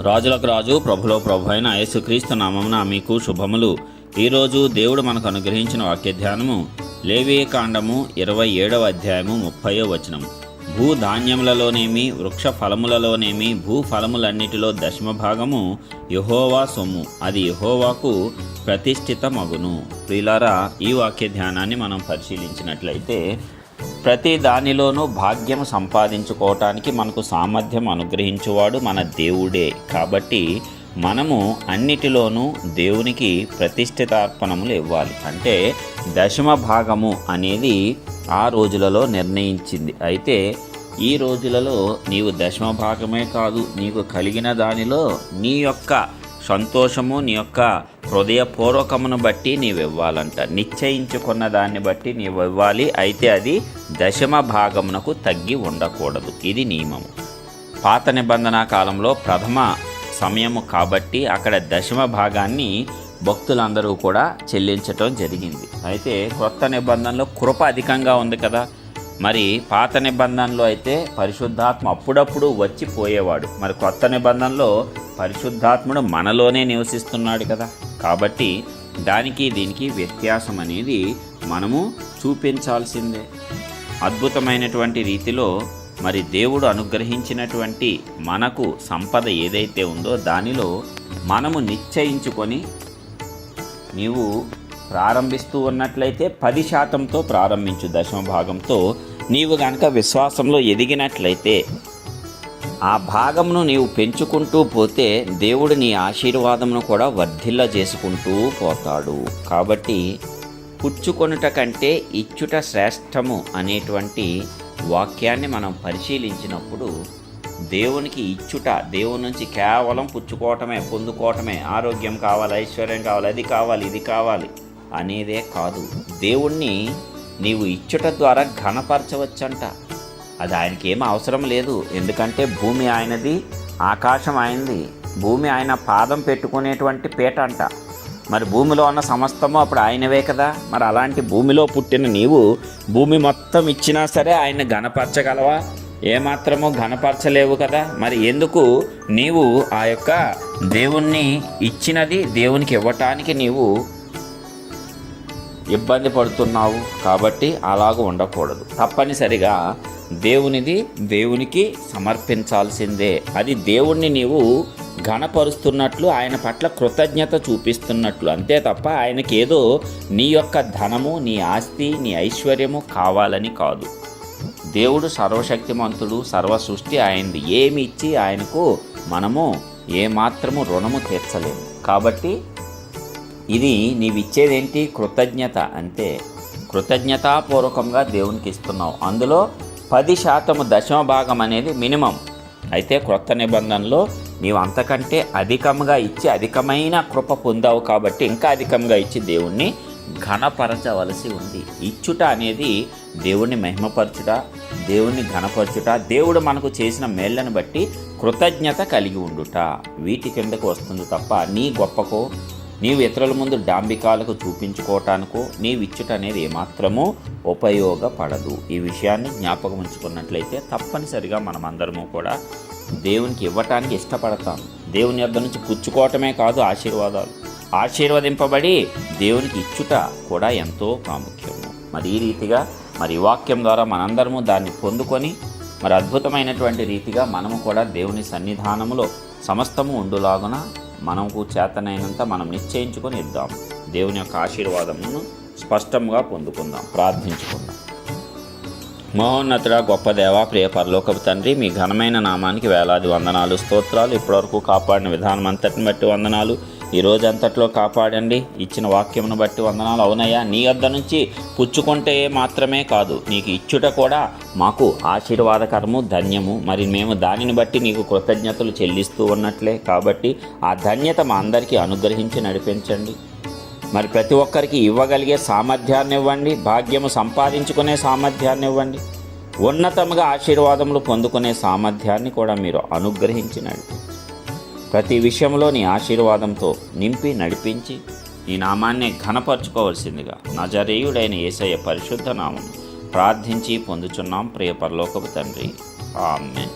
రాజులకు రాజు ప్రభులో ప్రభు అయిన యేసుక్రీస్తు నామమున మీకు శుభములు. ఈరోజు దేవుడు మనకు అనుగ్రహించిన వాక్య ధ్యానము లేవీ కాండము ఇరవై ఏడవ అధ్యాయము ముప్పయో వచనం భూ ధాన్యములలోనేమి వృక్ష ఫలములలోనేమి భూ ఫలములన్నిటిలో దశమ భాగము యహోవా సొమ్ము. అది యహోవాకు ప్రతిష్ఠితమగును. ప్రియులారా ఈ వాక్య ధ్యానాన్ని మనం పరిశీలించినట్లయితే ప్రతి దానిలోనూ భాగ్యం సంపాదించుకోవటానికి మనకు సామర్థ్యం అనుగ్రహించువాడు మన దేవుడే. కాబట్టి మనము అన్నిటిలోనూ దేవునికి ప్రతిష్ఠితార్పణములు ఇవ్వాలి. అంటే దశమ భాగము అనేది ఆ రోజులలో నిర్ణయించింది. అయితే ఈ రోజులలో నీవు దశమ భాగమే కాదు నీకు కలిగిన దానిలో నీ యొక్క సంతోషము నీ యొక్క హృదయపూర్వకమును బట్టి నీవు ఇవ్వాలంట. నిశ్చయించుకున్న దాన్ని బట్టి నీవు ఇవ్వాలి. అయితే అది దశమ భాగమునకు తగ్గి ఉండకూడదు. ఇది నియమము. పాత నిబంధన కాలంలో ప్రథమ సమయము కాబట్టి అక్కడ దశమ భాగాన్ని భక్తులందరూ కూడా చెల్లించటం జరిగింది. అయితే కొత్త నిబంధనలో కృప అధికంగా ఉంది కదా. మరి పాత నిబంధనలో అయితే పరిశుద్ధాత్మ అప్పుడప్పుడు వచ్చి పోయేవాడు. మరి కొత్త నిబంధనలో పరిశుద్ధాత్ముడు మనలోనే నివసిస్తున్నాడు కదా. కాబట్టి దానికి దీనికి వ్యత్యాసం అనేది మనము చూపించాల్సిందే. అద్భుతమైనటువంటి రీతిలో మరి దేవుడు అనుగ్రహించినటువంటి మనకు సంపద ఏదైతే ఉందో దానిలో మనము నిశ్చయించుకొని నీవు ప్రారంభిస్తూ ఉన్నట్లయితే పది శాతంతో ప్రారంభించు దశమ భాగంతో నీవు గనక విశ్వాసంలో ఎదిగినట్లయితే ఆ భాగమును నీవు పెంచుకుంటూ పోతే దేవుడు నీ ఆశీర్వాదమును కూడా వర్ధిల్ల చేసుకుంటూ పోతాడు. కాబట్టి పుచ్చుకొనుట కంటే ఇచ్చుట శ్రేష్టము అనేటువంటి వాక్యాన్ని మనం పరిశీలించినప్పుడు దేవునికి ఇచ్చుట దేవుని నుంచి కేవలం పుచ్చుకోవటమే పొందుకోవటమే ఆరోగ్యం కావాలి ఐశ్వర్యం కావాలి అది కావాలి ఇది కావాలి అనేదే కాదు. దేవుణ్ణి నీవు ఇచ్చుట ద్వారా ఘనపరచవచ్చంట. అది ఆయనకి ఏం అవసరం లేదు. ఎందుకంటే భూమి ఆయనది ఆకాశం ఆయనది భూమి ఆయన పాదం పెట్టుకునేటువంటి పీట అంట. మరి భూమిలో ఉన్న సమస్తము అప్పుడు ఆయనవే కదా. మరి అలాంటి భూమిలో పుట్టిన నీవు భూమి మొత్తం ఇచ్చినా సరే ఆయన ఘనపరచగలవా? ఏమాత్రము ఘనపరచలేవు కదా. మరి ఎందుకు నీవు ఆ యొక్క దేవుణ్ణి ఇచ్చినది దేవునికి ఇవ్వటానికి నీవు ఇబ్బంది పడుతున్నావు? కాబట్టి అలాగ ఉండకూడదు. తప్పనిసరిగా దేవునిది దేవునికి సమర్పించాల్సిందే. అది దేవుణ్ణి నీవు ఘనపరుస్తున్నట్లు ఆయన పట్ల కృతజ్ఞత చూపిస్తున్నట్లు. అంతే తప్ప ఆయనకి ఏదో నీ యొక్క ధనము నీ ఆస్తి నీ ఐశ్వర్యము కావాలని కాదు. దేవుడు సర్వశక్తిమంతుడు సర్వ సృష్టి ఆయనది. ఏమి ఇచ్చి ఆయనకు మనము ఏమాత్రము రుణము తీర్చలేము. కాబట్టి ఇది నీవిచ్చేదేంటి? కృతజ్ఞత అంతే కృతజ్ఞతాపూర్వకంగా దేవునికి ఇస్తున్నావు. అందులో పది శాతము దశమ భాగం అనేది మినిమం. అయితే క్రొత్త నిబంధనలో నీవు అంతకంటే అధికంగా ఇచ్చి అధికమైన కృప పొందావు కాబట్టి ఇంకా అధికంగా ఇచ్చి దేవుణ్ణి ఘనపరచవలసి ఉంది. ఇచ్చుట అనేది దేవుణ్ణి మహిమపరచుట దేవుణ్ణి ఘనపరచుట దేవుడు మనకు చేసిన మేళ్ళను బట్టి కృతజ్ఞత కలిగి ఉండుట. వీటి కిందకు వస్తుంది తప్ప నీ గొప్పకో నీవు ఇతరుల ముందు డాంబికాలకు చూపించుకోవటానికో నీవు ఇచ్చుట అనేది ఏమాత్రమూ ఉపయోగపడదు. ఈ విషయాన్ని జ్ఞాపకం ఉంచుకున్నట్లయితే తప్పనిసరిగా మనమందరము కూడా దేవునికి ఇవ్వటానికి ఇష్టపడతాం. దేవుని యొద్ద నుంచి పుచ్చుకోవటమే కాదు ఆశీర్వాదాలు. ఆశీర్వదింపబడి దేవునికి ఇచ్చుట కూడా ఎంతో ప్రాముఖ్యము. మరి ఈ రీతిగా మరి వాక్యం ద్వారా మనందరము దాన్ని పొందుకొని మరి అద్భుతమైనటువంటి రీతిగా మనము కూడా దేవుని సన్నిధానములో సమస్తము ఉండులాగున మనకు చేతనైనంత మనం నిశ్చయించుకొని ఇద్దాం. దేవుని యొక్క ఆశీర్వాదమును స్పష్టంగా పొందుకుందాం. ప్రార్థించుకుందాం. మహోన్నతుడ గొప్ప దేవ ప్రియ పరలోకపు తండ్రి మీ ఘనమైన నామానికి వేలాది వందనాలు స్తోత్రాలు. ఇప్పటివరకు కాపాడిన విధానం అంతటిని బట్టి వందనాలు. ఈ రోజంతట్లో కాపాడండి. ఇచ్చిన వాక్యమును బట్టి వందనాలు. అవునయ్యా నీ వద్ద నుంచి పుచ్చుకుంటే మాత్రమే కాదు నీకు ఇచ్చుట కూడా మాకు ఆశీర్వాదకరము ధన్యము. మరి మేము దానిని బట్టి నీకు కృతజ్ఞతలు చెల్లిస్తూ ఉన్నట్లే. కాబట్టి ఆ ధన్యత మా అందరికీ అనుగ్రహించి నడిపించండి. మరి ప్రతి ఒక్కరికి ఇవ్వగలిగే సామర్థ్యాన్ని ఇవ్వండి. భాగ్యము సంపాదించుకునే సామర్థ్యాన్ని ఇవ్వండి. ఉన్నతముగా ఆశీర్వాదములు పొందుకునే సామర్థ్యాన్ని కూడా మీరు అనుగ్రహించినట్టు. ప్రతి విషయంలో నీ ఆశీర్వాదంతో నింపి నడిపించి నీ నామాన్ని ఘనపరచుకోవలసిందిగా నజరేయుడైన ఏసయ్య పరిశుద్ధ నామం ప్రార్థించి పొందుచున్నాం ప్రియ పరలోకపు తండ్రి. ఆమె